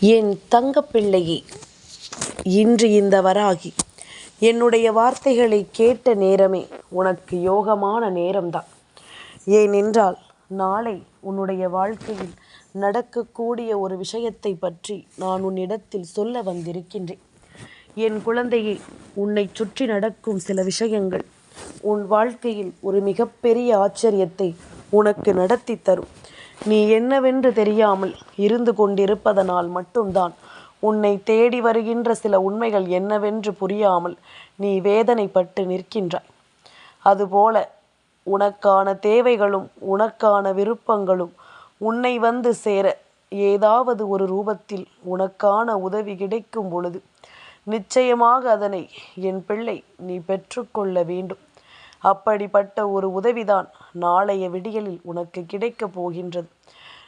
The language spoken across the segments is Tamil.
என் தங்கப்பிள்ளையே இன்று இந்த வராகி. என்னுடைய வார்த்தைகளை கேட்ட நேரமே உனக்கு யோகமான நேரம்தான். ஏனென்றால் நாளை உன்னுடைய வாழ்க்கையில் நடக்கக்கூடிய ஒரு விஷயத்தை பற்றி நான் உன்னிடத்தில் சொல்ல வந்திருக்கின்றேன். என் குழந்தையை உன்னை சுற்றி நடக்கும் சில விஷயங்கள் உன் வாழ்க்கையில் ஒரு மிகப்பெரிய ஆச்சரியத்தை உனக்கு நடத்தி தரும். நீ என்னவென்று தெரியாமல் இருந்து கொண்டிருப்பதனால் மட்டும்தான் உன்னை தேடி வருகின்ற சில உண்மைகள் என்னவென்று புரியாமல் நீ வேதனைப்பட்டு நிற்கின்றாய். அதுபோல உனக்கான தேவைகளும் உனக்கான விருப்பங்களும் உன்னை வந்து சேர ஏதாவது ஒரு ரூபத்தில் உனக்கான உதவி கிடைக்கும் பொழுது நிச்சயமாக அதனை என் பிள்ளை நீ பெற்றுக்கொள்ள வேண்டும். அப்படிப்பட்ட ஒரு உதவிதான் நாளைய விடியலில் உனக்கு கிடைக்கப் போகின்றது.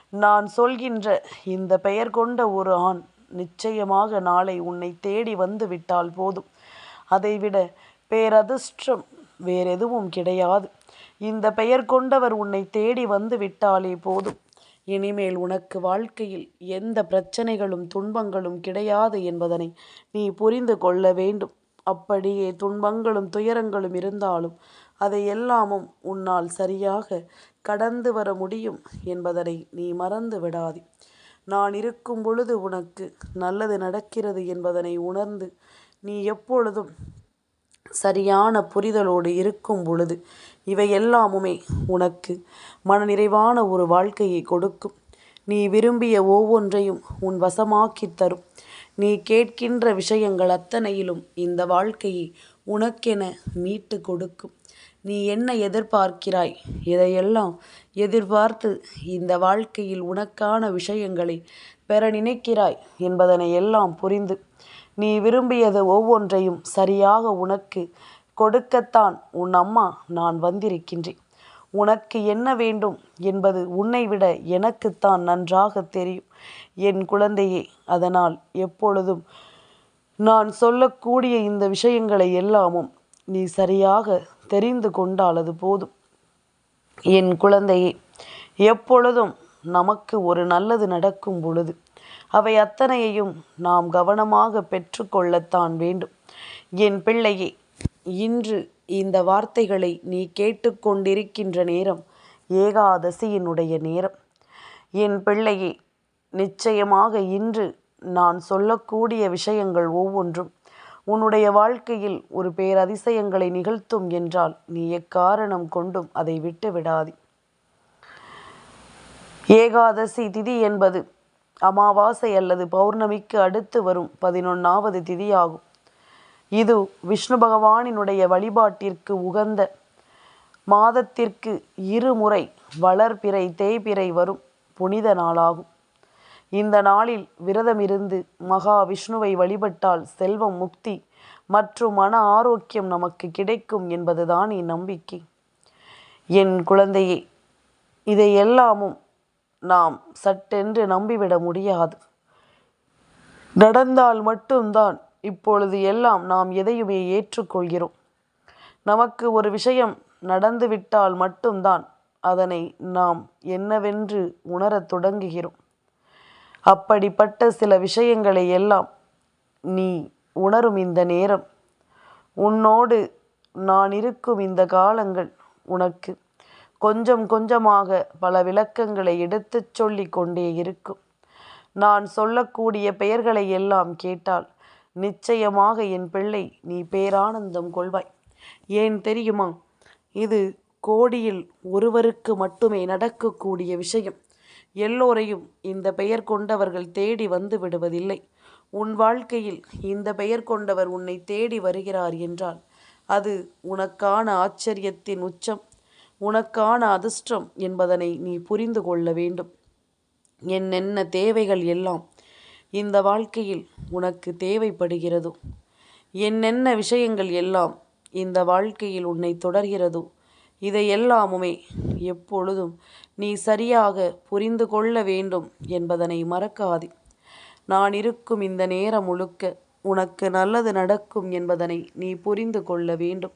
நான் சொல்கின்ற இந்த பெயர் கொண்ட ஒரு ஆண் நிச்சயமாக நாளை உன்னை தேடி வந்து விட்டால் போதும். அதைவிட பேரதிர்ஷ்டம் வேறெதுவும் கிடையாது. இந்த பெயர் கொண்டவர் உன்னை தேடி வந்து விட்டாலே போதும். இனிமேல் உனக்கு வாழ்க்கையில் எந்த பிரச்சனைகளும் துன்பங்களும் கிடையாது என்பதனை நீ புரிந்து கொள்ள வேண்டும். அப்படியே துன்பங்களும் துயரங்களும் இருந்தாலும் அதை எல்லாமும் உன்னால் சரியாக கடந்து வர முடியும் என்பதனை நீ மறந்து விடாதே. நான் இருக்கும் பொழுது உனக்கு நல்லது நடக்கிறது என்பதனை உணர்ந்து நீ எப்பொழுதும் சரியான புரிதலோடு இருக்கும் பொழுது இவை எல்லாமுமே உனக்கு மனநிறைவான ஒரு வாழ்க்கையை கொடுக்கும். நீ விரும்பிய ஒவ்வொன்றையும் உன் வசமாக்கி தரும். நீ கேட்கின்ற விஷயங்கள் அத்தனையிலும் இந்த வாழ்க்கையை உனக்கென மீட்டு கொடுக்கும். நீ என்ன எதிர்பார்க்கிறாய்? இதையெல்லாம் எதிர்பார்த்து இந்த வாழ்க்கையில் உனக்கான விஷயங்களை பெற நினைக்கிறாய் என்பதனை எல்லாம் புரிந்து. நீ விரும்பியது ஒவ்வொன்றையும் சரியாக உனக்கு கொடுக்கத்தான் உன் அம்மா நான் வந்திருக்கின்றேன். உனக்கு என்ன வேண்டும் என்பது உன்னை விட எனக்குத்தான் நன்றாக தெரியும். என் குழந்தையே அதனால் எப்பொழுதும் நான் சொல்லக்கூடிய இந்த விஷயங்களை எல்லாமும் நீ சரியாக தெரிந்து கொண்டால் அது போதும். என் குழந்தையே எப்பொழுதும் நமக்கு ஒரு நல்லது நடக்கும் பொழுது அவை அத்தனையையும் நாம் கவனமாக பெற்றுக்கொள்ளத்தான் வேண்டும். என் பிள்ளையே இன்று இந்த வார்த்தைகளை நீ கேட்டுக்கொண்டிருக்கின்ற நேரம் ஏகாதசியினுடைய நேரம். என் பிள்ளையே நிச்சயமாக இன்று நான் சொல்லக்கூடிய விஷயங்கள் ஒவ்வொன்றும். உன்னுடைய வாழ்க்கையில் ஒரு பேரதிசயங்களை நிகழ்த்தும் என்றால் நீ எக்காரணம் கொண்டும் அதை விட்டு விடாதே. ஏகாதசி திதி என்பது அமாவாசை அல்லது பௌர்ணமிக்கு அடுத்து வரும் பதினொன்றாவது திதியாகும். இது விஷ்ணு பகவானினுடைய வழிபாட்டிற்கு உகந்த மாதத்திற்கு இருமுறை வளர்பிறை தேய்பிறை வரும் புனித நாளாகும். இந்த நாளில் விரதமிருந்து மகா விஷ்ணுவை வழிபட்டால் செல்வம் முக்தி மற்றும் மன ஆரோக்கியம் நமக்கு கிடைக்கும் என்பதுதான் என் நம்பிக்கை என் குழந்தையே இதை எல்லாமும் நாம் சட்டென்று நம்பிவிட முடியாது. நடந்தால் மட்டும்தான் இப்பொழுது எல்லாம் நாம் எதையுமே ஏற்றுக்கொள்கிறோம். நமக்கு ஒரு விஷயம் நடந்துவிட்டால் மட்டும்தான் அதனை நாம் என்னவென்று உணரத் தொடங்குகிறோம். அப்படிப்பட்ட சில விஷயங்களை எல்லாம் நீ உணரும் இந்த நேரம். உன்னோடு நான் இருக்கும் இந்த காலங்கள் உனக்கு கொஞ்சம் கொஞ்சமாக பல விளக்கங்களை எடுத்துச் சொல்லி கொண்டே இருக்கும். நான் சொல்லக்கூடிய பெயர்களை எல்லாம் கேட்டால் நிச்சயமாக என் பிள்ளை நீ பேரானந்தம் கொள்வாய். ஏன் தெரியுமா? இது கோடியில் ஒருவருக்கு மட்டுமே நடக்கக்கூடிய விஷயம். எல்லோரையும் இந்த பெயர் கொண்டவர்கள் தேடி வந்து விடுவதில்லை. உன் வாழ்க்கையில் இந்த பெயர் கொண்டவர் உன்னை தேடி வருகிறார் என்றால் அது உனக்கான ஆச்சரியத்தின் உச்சம் உனக்கான அதிர்ஷ்டம் என்பதனை நீ புரிந்து கொள்ள வேண்டும். என்னென்ன தேவைகள் எல்லாம் இந்த வாழ்க்கையில் உனக்கு தேவைப்படுகிறதோ? என்னென்ன விஷயங்கள் எல்லாம் இந்த வாழ்க்கையில் உன்னை தொடர்கிறதோ இதையெல்லாமுமே எப்பொழுதும் நீ சரியாக புரிந்து கொள்ள வேண்டும் என்பதனை மறக்காதே. நான் இருக்கும் இந்த நேரம் முழுக்க உனக்கு நல்லது நடக்கும் என்பதனை நீ புரிந்து கொள்ள வேண்டும்.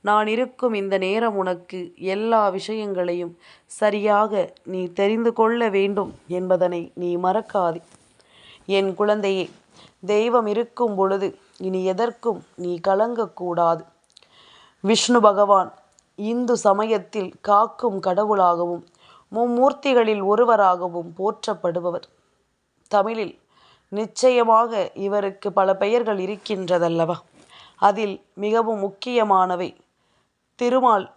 நான் இருக்கும் இந்த நேரம் உனக்கு எல்லா விஷயங்களையும் சரியாக நீ தெரிந்து கொள்ள வேண்டும் என்பதனை நீ மறக்காதே. என் குழந்தையே தெய்வம் இருக்கும் பொழுது இனி எதற்கும் நீ கலங்கக்கூடாது விஷ்ணு பகவான் இந்து சமயத்தில் காக்கும் கடவுளாகவும் மும்மூர்த்திகளில் ஒருவராகவும் போற்றப்படுபவர். தமிழில் நிச்சயமாக இவருக்கு பல பெயர்கள் இருக்கின்றதல்லவா? அதில் மிகவும் முக்கியமானவை திருமால்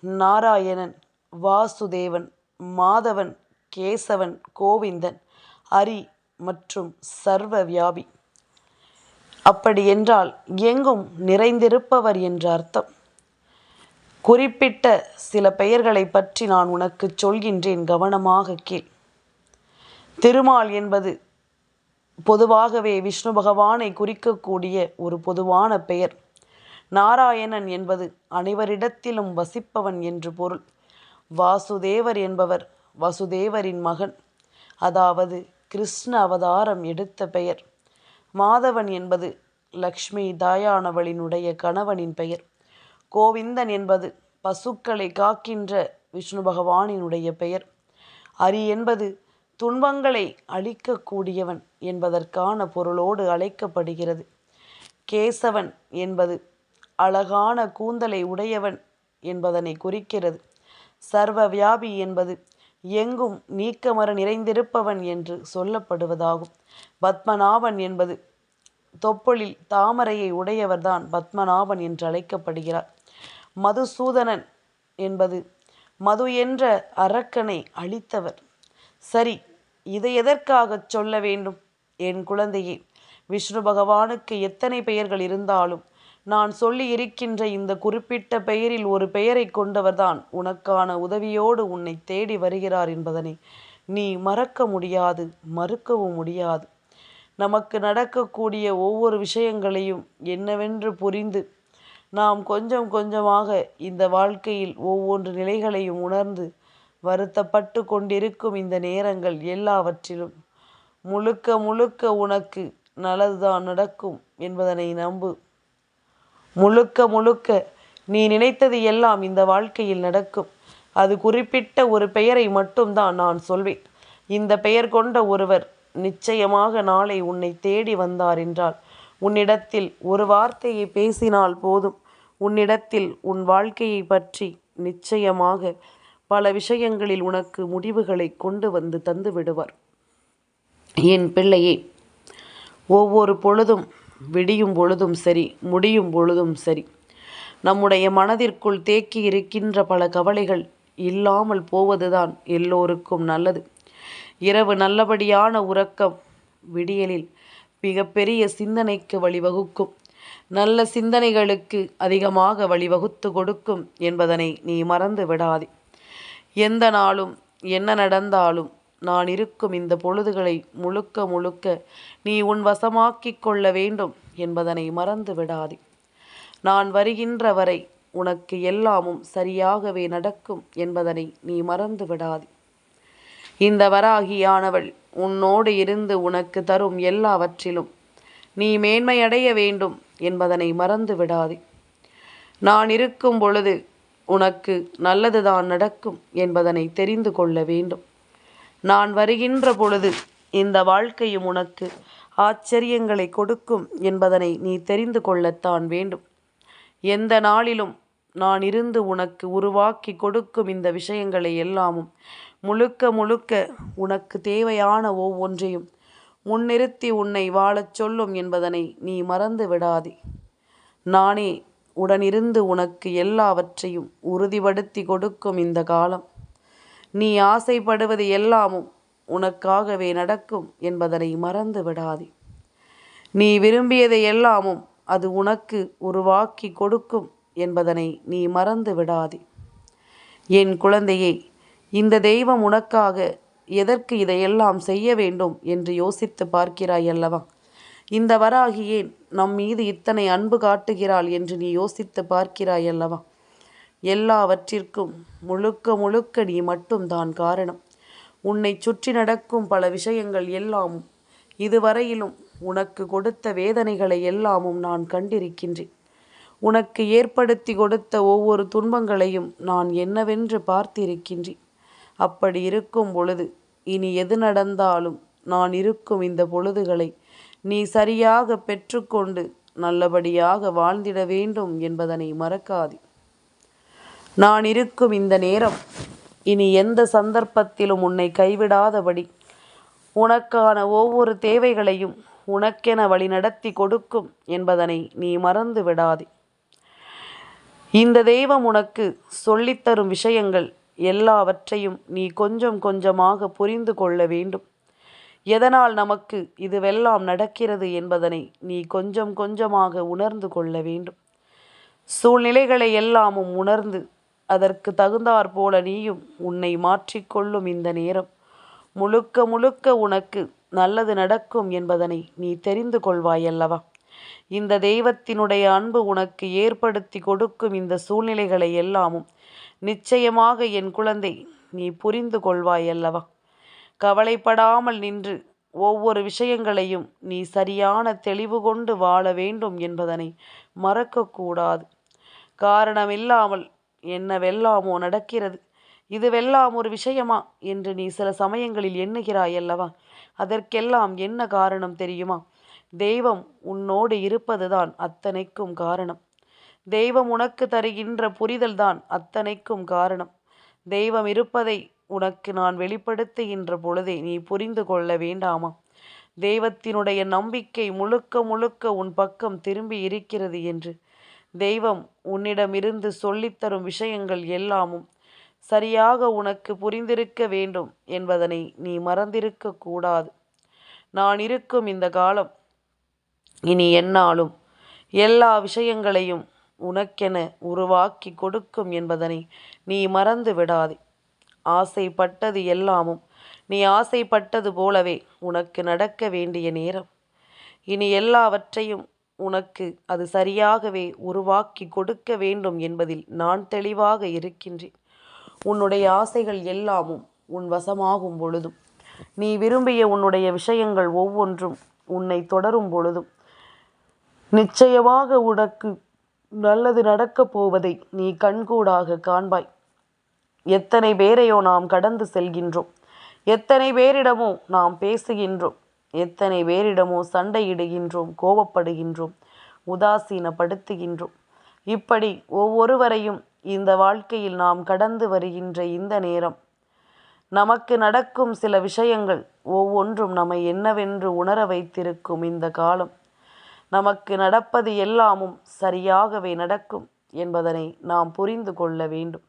நாராயணன் வாசுதேவன் மாதவன் கேசவன் கோவிந்தன் அரி மற்றும் சர்வ வியாபி. அப்படியென்றால் எங்கும் நிறைந்திருப்பவர் என்ற அர்த்தம். குறிப்பிட்ட சில பெயர்களை பற்றி நான் உனக்கு சொல்கின்றேன் கவனமாக கேள். திருமால் என்பது பொதுவாகவே விஷ்ணு பகவானை குறிக்கக்கூடிய ஒரு பொதுவான பெயர். நாராயணன் என்பது அனைவரிடத்திலும் வசிப்பவன் என்று பொருள். வாசுதேவர் என்பவர் வசுதேவரின் மகன். அதாவது கிருஷ்ண அவதாரம் எடுத்த பெயர். மாதவன் என்பது லக்ஷ்மி தாயானவளினுடைய கணவனின் பெயர். கோவிந்தன் என்பது பசுக்களை காக்கின்ற விஷ்ணு பகவானினுடைய பெயர். அரி என்பது துன்பங்களை அழிக்கக்கூடியவன் என்பதற்கான பொருளோடு அழைக்கப்படுகிறது. கேசவன் என்பது அழகான கூந்தலை உடையவன் என்பதனை குறிக்கிறது. சர்வ வியாபி என்பது எங்கும் நீக்கமர நிறைந்திருப்பவன் என்று சொல்லப்படுவதாகும். பத்மநாபன் என்பது தொப்புளில் தாமரையை உடையவர்தான் பத்மநாபன் என்று அழைக்கப்படுகிறார். மதுசூதனன் என்பது மது என்ற அரக்கனை அழித்தவர். சரி இதை எதற்காகச் சொல்ல வேண்டும்? என் குழந்தையே விஷ்ணு பகவானுக்கு எத்தனை பெயர்கள் இருந்தாலும் நான் சொல்லி இருக்கின்ற இந்த குறிப்பிட்ட பெயரில் ஒரு பெயரை கொண்டவர்தான் உனக்கான உதவியோடு உன்னை தேடி வருகிறார் என்பதனை நீ மறக்க முடியாது மறுக்கவும் முடியாது. நமக்கு நடக்கக்கூடிய ஒவ்வொரு விஷயங்களையும் என்னவென்று புரிந்து நாம் கொஞ்சம் கொஞ்சமாக இந்த வாழ்க்கையில் ஒவ்வொன்று நிலைகளையும் உணர்ந்து வருத்தப்பட்டு கொண்டிருக்கும் இந்த நேரங்கள் எல்லாவற்றிலும் முழுக்க முழுக்க உனக்கு நல்லதுதான் நடக்கும் என்பதனை நம்பு. முழுக்க முழுக்க நீ நினைத்தது எல்லாம் இந்த வாழ்க்கையில் நடக்கும். அது குறிப்பிட்ட ஒரு பெயரை மட்டும்தான் நான் சொல்வேன். இந்த பெயர் கொண்ட ஒருவர் நிச்சயமாக நாளை உன்னை தேடி வந்தார் என்றால் உன்னிடத்தில் ஒரு வார்த்தையை பேசினால் போதும். உன்னிடத்தில் உன் வாழ்க்கையை பற்றி நிச்சயமாக பல விஷயங்களில் உனக்கு முடிவுகளை கொண்டு வந்து தந்து விடுவார் என் பிள்ளையே ஒவ்வொரு பொழுதும் விடியும் பொழுதும் சரி முடியும் பொழுதும் சரி. நம்முடைய மனதிற்குள் தேக்கி இருக்கின்ற பல கவலைகள் இல்லாமல் போவதுதான் எல்லோருக்கும் நல்லது. இரவு நல்லபடியான உறக்கம் விடியலில் மிகப்பெரிய சிந்தனைக்கு வழிவகுக்கும். நல்ல சிந்தனைகளுக்கு அதிகமாக வழிவகுத்து கொடுக்கும் என்பதனை நீ மறந்து விடாதே. எந்த நாளும் என்ன நடந்தாலும் நான் இருக்கும் இந்த பொழுதுகளை முழுக்க முழுக்க நீ உன் வசமாக்கிக் கொள்ள வேண்டும் என்பதனை மறந்து விடாதே. நான் வருகின்ற வரை உனக்கு எல்லாமும் சரியாகவே நடக்கும் என்பதனை நீ மறந்து விடாதே. இந்த வராகியானவள் உன்னோடு இருந்து உனக்கு தரும் எல்லாவற்றிலும் நீ மேன்மையடைய வேண்டும் என்பதனை மறந்து விடாதே. நான் இருக்கும் பொழுது உனக்கு நல்லதுதான் நடக்கும் என்பதனை தெரிந்து கொள்ள வேண்டும். நான் வருகின்ற பொழுது இந்த வாழ்க்கையும் உனக்கு ஆச்சரியங்களை கொடுக்கும் என்பதனை நீ தெரிந்து கொள்ளத்தான் வேண்டும். எந்த நாளிலும் நான் இருந்து உனக்கு உருவாக்கி கொடுக்கும் இந்த விஷயங்களை எல்லாமும் முழுக்க முழுக்க உனக்கு தேவையான ஒவ்வொன்றையும் முன்னிறுத்தி உன்னை வாழச் சொல்லும் என்பதனை நீ மறந்து விடாதே. நானே உடனிருந்து உனக்கு எல்லாவற்றையும் உறுதிப்படுத்தி கொடுக்கும் இந்த காலம். நீ ஆசைப்படுவது எல்லாமும் உனக்காகவே நடக்கும் என்பதனை மறந்து விடாதே. நீ விரும்பியதை எல்லாமும் அது உனக்கு உருவாக்கி கொடுக்கும் என்பதனை நீ மறந்து விடாதே. என் குழந்தையே இந்த தெய்வம் உனக்காக எதற்கு இதையெல்லாம் செய்ய வேண்டும் என்று யோசித்து பார்க்கிறாய் அல்லவா? இந்த வராகி ஏன் நம் மீது இத்தனை அன்பு காட்டுகிறாள் என்று நீ யோசித்து பார்க்கிறாய் அல்லவா? எல்லாவற்றிற்கும் முழுக்க முழுக்க நீ மட்டும்தான் காரணம். உன்னை சுற்றி நடக்கும் பல விஷயங்கள் எல்லாமும் இதுவரையிலும் உனக்கு கொடுத்த வேதனைகளை எல்லாமும் நான் கண்டிருக்கின்றேன். உனக்கு ஏற்படுத்தி கொடுத்த ஒவ்வொரு துன்பங்களையும் நான் என்னவென்று பார்த்திருக்கின்றேன். அப்படி இருக்கும் பொழுது இனி எது நடந்தாலும் நான் இருக்கும் இந்த பொழுதுகளை நீ சரியாக பெற்றுக்கொண்டு நல்லபடியாக வாழ்ந்திட வேண்டும் என்பதனை மறக்காதே. நான் இருக்கும் இந்த நேரம் இனி எந்த சந்தர்ப்பத்திலும் உன்னை கைவிடாதபடி. உனக்கான ஒவ்வொரு தேவைகளையும் உனக்கென வழிநடத்தி கொடுக்கும் என்பதனை நீ மறந்து விடாதே. இந்த தெய்வம் உனக்கு சொல்லித்தரும் விஷயங்கள் எல்லாவற்றையும் நீ கொஞ்சம் கொஞ்சமாக புரிந்து கொள்ள வேண்டும். எதனால் நமக்கு இதுவெல்லாம் நடக்கிறது என்பதனை நீ கொஞ்சம் கொஞ்சமாக உணர்ந்து கொள்ள வேண்டும். சூழ்நிலைகளை எல்லாமும் உணர்ந்து அதற்கு தகுந்தாற் போல நீயும் உன்னை மாற்றிக்கொள்ளும் இந்த நேரம். முழுக்க முழுக்க உனக்கு நல்லது நடக்கும் என்பதனை நீ தெரிந்து கொள்வாயல்லவா? இந்த தெய்வத்தினுடைய அன்பு உனக்கு ஏற்படுத்தி கொடுக்கும் இந்த சூழ்நிலைகளை எல்லாமும் நிச்சயமாக என் குழந்தை நீ புரிந்து கொள்வாயல்லவா? கவலைப்படாமல் நின்று ஒவ்வொரு விஷயங்களையும் நீ சரியான தெளிவு கொண்டு வாழ வேண்டும் என்பதனை மறக்கக்கூடாது. காரணமில்லாமல் என்னவெல்லாமோ நடக்கிறது? இதுவெல்லாம் ஒரு விஷயமா? என்று நீ சில சமயங்களில் எண்ணுகிறாய் அல்லவா அதற்கெல்லாம் என்ன காரணம் தெரியுமா? தெய்வம் உன்னோடு இருப்பதுதான் அத்தனைக்கும் காரணம். தெய்வம் உனக்கு தருகின்ற புரிதல்தான் அத்தனைக்கும் காரணம். தெய்வம் இருப்பதை உனக்கு நான் வெளிப்படுத்துகின்ற பொழுதே நீ புரிந்து கொள்ள வேண்டாமா? தெய்வத்தினுடைய நம்பிக்கை முழுக்க முழுக்க உன் பக்கம் திரும்பி இருக்கிறது என்று தெய்வம் உன்னிடமிருந்து சொல்லித்தரும் விஷயங்கள் எல்லாமும் சரியாக உனக்கு புரிந்திருக்க வேண்டும் என்பதனை நீ மறந்திருக்க கூடாது. நான் இருக்கும் இந்த காலம் இனி என்னாலும் எல்லா விஷயங்களையும் உனக்கென உருவாக்கி கொடுக்கும் என்பதனை நீ மறந்து விடாதே. ஆசைப்பட்டது எல்லாமும் நீ ஆசைப்பட்டது போலவே உனக்கு நடக்க வேண்டிய நேரம். இனி எல்லாவற்றையும் உனக்கு அது சரியாகவே உருவாக்கி கொடுக்க வேண்டும் என்பதில் நான் தெளிவாக இருக்கின்றேன். உன்னுடைய ஆசைகள் எல்லாமும் உன் வசமாகும் பொழுதும் நீ விரும்பிய உன்னுடைய விஷயங்கள் ஒவ்வொன்றும் உன்னை தொடரும் பொழுதும் நிச்சயமாக உனக்கு நல்லது நடக்கப் போவதை நீ கண்கூடாக காண்பாய். எத்தனை பேரையோ நாம் கடந்து செல்கின்றோம். எத்தனை பேரிடமோ நாம் பேசுகின்றோம். எத்தனை பேரிடமோ சண்டையிடுகின்றோம் கோபப்படுகின்றோம் உதாசீனப்படுத்துகின்றோம். இப்படி ஒவ்வொருவரையும் இந்த வாழ்க்கையில் நாம் கடந்து வருகின்ற இந்த நேரம். நமக்கு நடக்கும் சில விஷயங்கள் ஒவ்வொன்றும் நம்மை என்னவென்று உணர வைத்திருக்கும் இந்த காலம். நமக்கு நடப்பது எல்லாமும் சரியாகவே நடக்கும் என்பதனை நாம் புரிந்து கொள்ள வேண்டும்.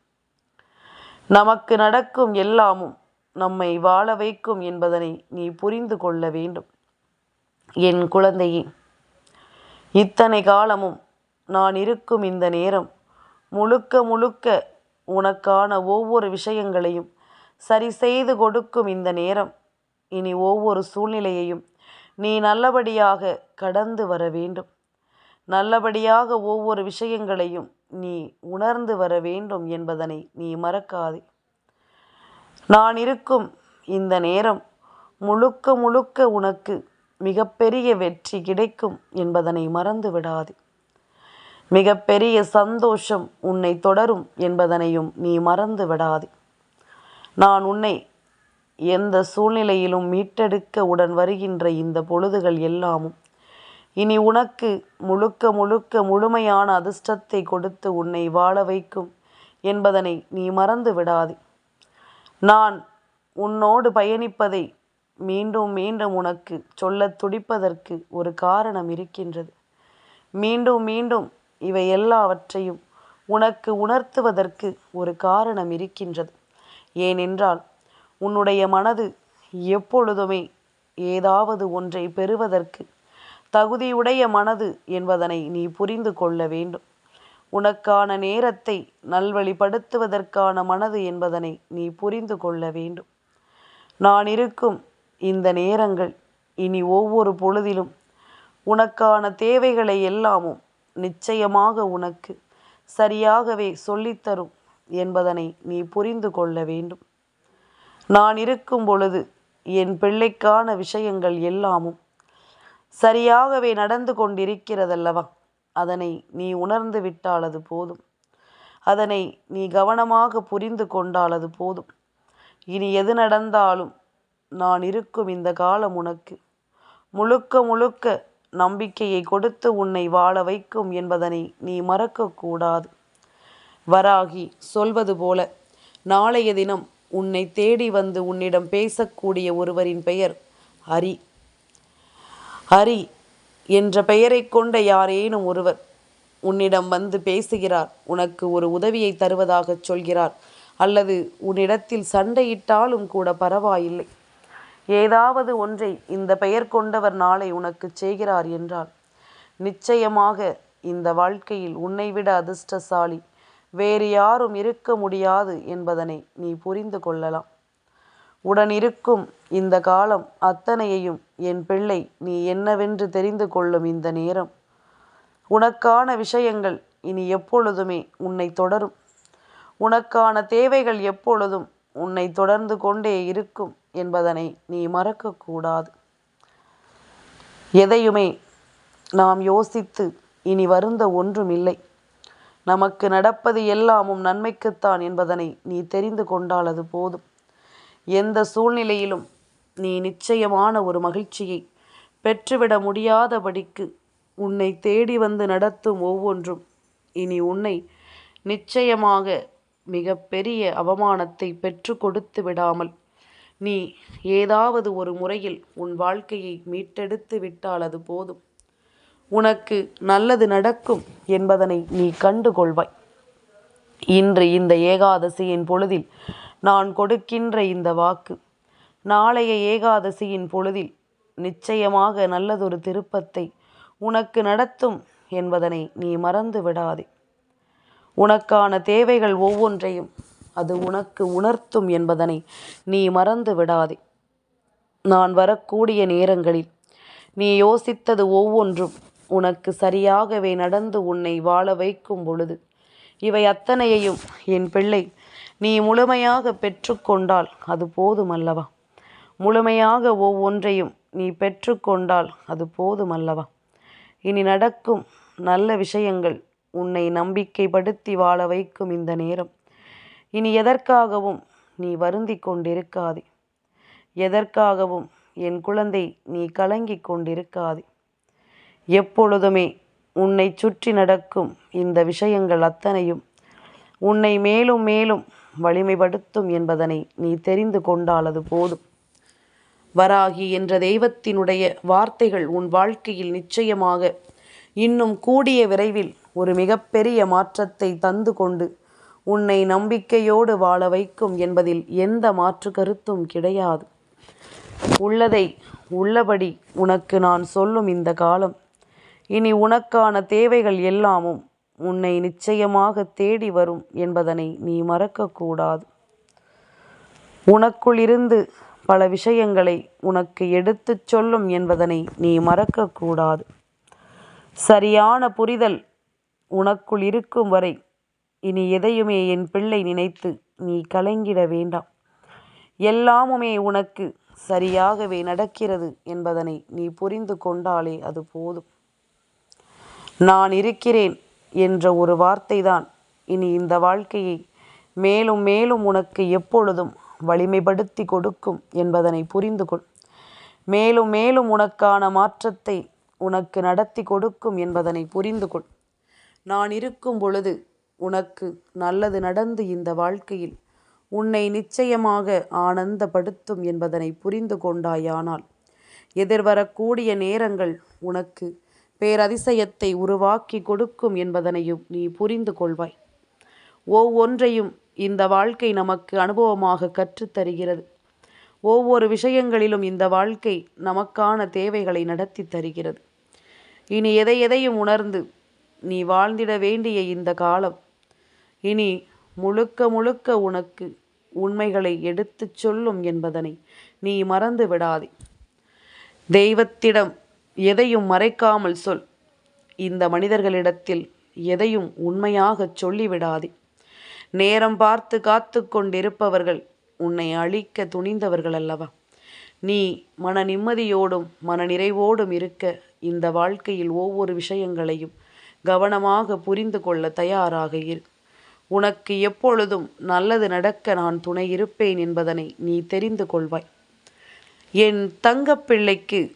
நமக்கு நடக்கும் எல்லாமும் நம்மை வாழ வைக்கும் என்பதனை நீ புரிந்து கொள்ள வேண்டும். என் குழந்தையே இத்தனை காலமும் நான் இருக்கும் இந்த நேரம் முழுக்க முழுக்க உனக்கான ஒவ்வொரு விஷயங்களையும் சரி செய்து கொடுக்கும் இந்த நேரம். இனி ஒவ்வொரு சூழ்நிலையையும் நீ நல்லபடியாக கடந்து வர வேண்டும். நல்லபடியாக ஒவ்வொரு விஷயங்களையும் நீ உணர்ந்து வர வேண்டும் என்பதனை நீ மறக்காதே. நான் இருக்கும் இந்த நேரம் முழுக்க முழுக்க உனக்கு மிகப்பெரிய வெற்றி கிடைக்கும் என்பதனை மறந்து விடாதே மிகப்பெரிய சந்தோஷம் உன்னை தொடரும் என்பதனையும் நீ மறந்து விடாதே நான் உன்னை எந்த சூழ்நிலையிலும் மீட்டெடுக்க உடன் வருகின்ற இந்த பொழுதுகள் எல்லாமும் இனி உனக்கு முழுக்க முழுக்க முழுமையான அதிர்ஷ்டத்தை கொடுத்து உன்னை வாழ வைக்கும் என்பதனை நீ மறந்து விடாதே நான் உன்னோடு பயணிப்பதை மீண்டும் மீண்டும் உனக்கு சொல்லத் துடிப்பதற்கு ஒரு காரணம் இருக்கின்றது. மீண்டும் மீண்டும் இவை எல்லாவற்றையும் உனக்கு உணர்த்துவதற்கு ஒரு காரணம் இருக்கின்றது. ஏனென்றால் உன்னுடைய மனது எப்பொழுதுமே ஏதாவது ஒன்றை பெறுவதற்கு தகுதியுடைய மனது என்பதனை நீ புரிந்து கொள்ள வேண்டும். உனக்கான நேரத்தை நல்வழிப்படுத்துவதற்கான மனது என்பதனை நீ புரிந்து கொள்ள வேண்டும். நான் இருக்கும் இந்த நேரங்கள் இனி ஒவ்வொரு பொழுதிலும் உனக்கான தேவைகளை எல்லாமும் நிச்சயமாக உனக்கு சரியாகவே சொல்லித்தரும் என்பதனை நீ புரிந்து கொள்ள வேண்டும். நான் இருக்கும் பொழுது என் பிள்ளைக்கான விஷயங்கள் எல்லாமும் சரியாகவே நடந்து கொண்டிருக்கிறதல்லவா? அதனை நீ உணர்ந்து விட்டால் அது போதும். அதனை நீ கவனமாக புரிந்து கொண்டால் அது போதும். இனி எது நடந்தாலும் நான் இருக்கும் இந்த காலம் உனக்கு. முழுக்க முழுக்க நம்பிக்கையை கொடுத்து உன்னை வாழ வைக்கும் என்பதனை நீ மறக்கக்கூடாது வராகி சொல்வது போல நாளைய தினம் உன்னை தேடி வந்து உன்னிடம் பேசக்கூடிய ஒருவரின் பெயர் ஹரி ஹரி என்ற பெயரை கொண்ட யாரேனும் ஒருவர் உன்னிடம் வந்து பேசுகிறார் உனக்கு ஒரு உதவியை தருவதாகச் சொல்கிறார் அல்லது உன்னிடத்தில் சண்டையிட்டாலும் கூட பரவாயில்லை. ஏதாவது ஒன்றை இந்த பெயர் கொண்டவர் நாளை உனக்கு செய்கிறார் என்றால் நிச்சயமாக இந்த வாழ்க்கையில் உன்னை விட அதிர்ஷ்டசாலி வேறு யாரும் இருக்க முடியாது என்பதனை நீ புரிந்து கொள்ளலாம். உடன் இருக்கும் இந்த காலம் அத்தனையையும் என் பிள்ளை நீ என்னவென்று தெரிந்து கொள்ளும் இந்த நேரம். உனக்கான விஷயங்கள் இனி எப்பொழுதுமே உன்னை தொடரும். உனக்கான தேவைகள் எப்பொழுதும் உன்னை தொடர்ந்து கொண்டே இருக்கும் என்பதனை நீ மறக்கக்கூடாது. எதையுமே நாம் யோசித்து இனி வருந்த ஒன்றும் இல்லை நமக்கு நடப்பது எல்லாமும் நன்மைக்குத்தான் என்பதனை நீ தெரிந்து கொண்டால் அது போதும். எந்த சூழ்நிலையிலும் நீ நிச்சயமான ஒரு மகிழ்ச்சியை பெற்றுவிட முடியாதபடிக்கு உன்னை தேடி வந்து நடத்தும் ஒவ்வொன்றும். இனி உன்னை நிச்சயமாக மிக பெரிய அவமானத்தை பெற்று கொடுத்து விடாமல் நீ ஏதாவது ஒரு முறையில் உன் வாழ்க்கையை மீட்டெடுத்து விட்டால் அது போதும். உனக்கு நல்லது நடக்கும் என்பதனை நீ கண்டுகொள்வாய் இன்று இந்த ஏகாதசியின் பொழுதில் நான் கொடுக்கின்ற இந்த வாக்கு நாளைய ஏகாதசியின் பொழுதில் நிச்சயமாக நல்லதொரு திருப்பத்தை உனக்கு நடத்தும் என்பதனை நீ மறந்து விடாதே. உனக்கான தேவைகள் ஒவ்வொன்றையும் அது உனக்கு உணர்த்தும் என்பதனை நீ மறந்து விடாதே. நான் வரக்கூடிய நேரங்களில் நீ யோசித்தது ஒவ்வொன்றும் உனக்கு சரியாகவே நடந்து உன்னை வாழ வைக்கும் பொழுது இவை அத்தனையையும் என் பிள்ளை நீ முழுமையாக பெற்றுக்கொண்டால் அது போதுமல்லவா? முழுமையாக ஒவ்வொன்றையும் நீ பெற்றுக்கொண்டால் அது போதுமல்லவா? இனி நடக்கும் நல்ல விஷயங்கள் உன்னை நம்பிக்கைப்படுத்தி வாழ வைக்கும் இந்த நேரம். இனி எதற்காகவும் நீ வருந்தி கொண்டிருக்காதே. எதற்காகவும் என் குழந்தை நீ கலங்கி கொண்டிருக்காதே. எப்பொழுதுமே உன்னை சுற்றி நடக்கும் இந்த விஷயங்கள் அத்தனையும் உன்னை மேலும் மேலும் வலிமைப்படுத்தும் என்பதனை நீ தெரிந்து கொண்டாலது போதும். வராகி என்ற தெய்வத்தினுடைய வார்த்தைகள் உன் வாழ்க்கையில் நிச்சயமாக இன்னும் கூடிய விரைவில் ஒரு மிகப்பெரிய மாற்றத்தை தந்து கொண்டு உன்னை நம்பிக்கையோடு வாழ வைக்கும் என்பதில் எந்த மாற்று கருத்தும் கிடையாது. உள்ளதை உள்ளபடி உனக்கு நான் சொல்லும் இந்த காலம். இனி உனக்கான தேவைகள் எல்லாமும் உன்னை நிச்சயமாக தேடி வரும் என்பதனை நீ மறக்கக்கூடாது. உனக்குள் இருந்து பல விஷயங்களை உனக்கு எடுத்துச் சொல்லும் என்பதனை நீ மறக்கக்கூடாது. சரியான புரிதல் உனக்குள் இருக்கும் வரை இனி எதையுமே என் பிள்ளை நினைத்து நீ கலங்கிட வேண்டாம். எல்லாமுமே உனக்கு சரியாகவே நடக்கிறது என்பதனை நீ புரிந்து கொண்டாலே அது போதும். நான் இருக்கிறேன் என்ற ஒரு வார்த்தைதான். இனி இந்த வாழ்க்கையை மேலும் மேலும் உனக்கு எப்பொழுதும் வலிமைப்படுத்தி கொடுக்கும் என்பதனை புரிந்து கொள். மேலும் மேலும் உனக்கான மாற்றத்தை உனக்கு நடத்தி கொடுக்கும் என்பதனை புரிந்து கொள். நான் இருக்கும் பொழுது உனக்கு நல்லது நடந்து இந்த வாழ்க்கையில் உன்னை நிச்சயமாக ஆனந்தப்படுத்தும் என்பதனை புரிந்து கொண்டாயானால் எதிர்வரக்கூடிய நேரங்கள் உனக்கு பேரதிசயத்தை உருவாக்கி கொடுக்கும் என்பதனையும் நீ புரிந்து கொள்வாய். ஒவ்வொன்றையும் இந்த வாழ்க்கை நமக்கு அனுபவமாக கற்றுத்தருகிறது ஒவ்வொரு விஷயங்களிலும் இந்த வாழ்க்கை நமக்கான தேவைகளை நடத்தி தருகிறது. இனி எதை எதையும் உணர்ந்து நீ வாழ்ந்திட வேண்டிய இந்த காலம் இனி முழுக்க முழுக்க உனக்கு உண்மைகளை எடுத்துச் சொல்லும் என்பதனை நீ மறந்து விடாதே. தெய்வத்திடம் எதையும் மறைக்காமல் சொல். இந்த மனிதர்களிடத்தில் எதையும் உண்மையாகச் சொல்லிவிடாதே. நேரம் பார்த்து காத்து கொண்டிருப்பவர்கள் உன்னை அழிக்க துணிந்தவர்கள் அல்லவா? நீ மன நிம்மதியோடும் மன நிறைவோடும் இருக்க இந்த வாழ்க்கையில் ஒவ்வொரு விஷயங்களையும் கவனமாக புரிந்து கொள்ள தயாராக இரு. உனக்கு எப்பொழுதும் நல்லது நடக்க நான் துணை இருப்பேன் என்பதனை நீ தெரிந்து கொள்வாய். என் தங்கப்பிள்ளைக்கு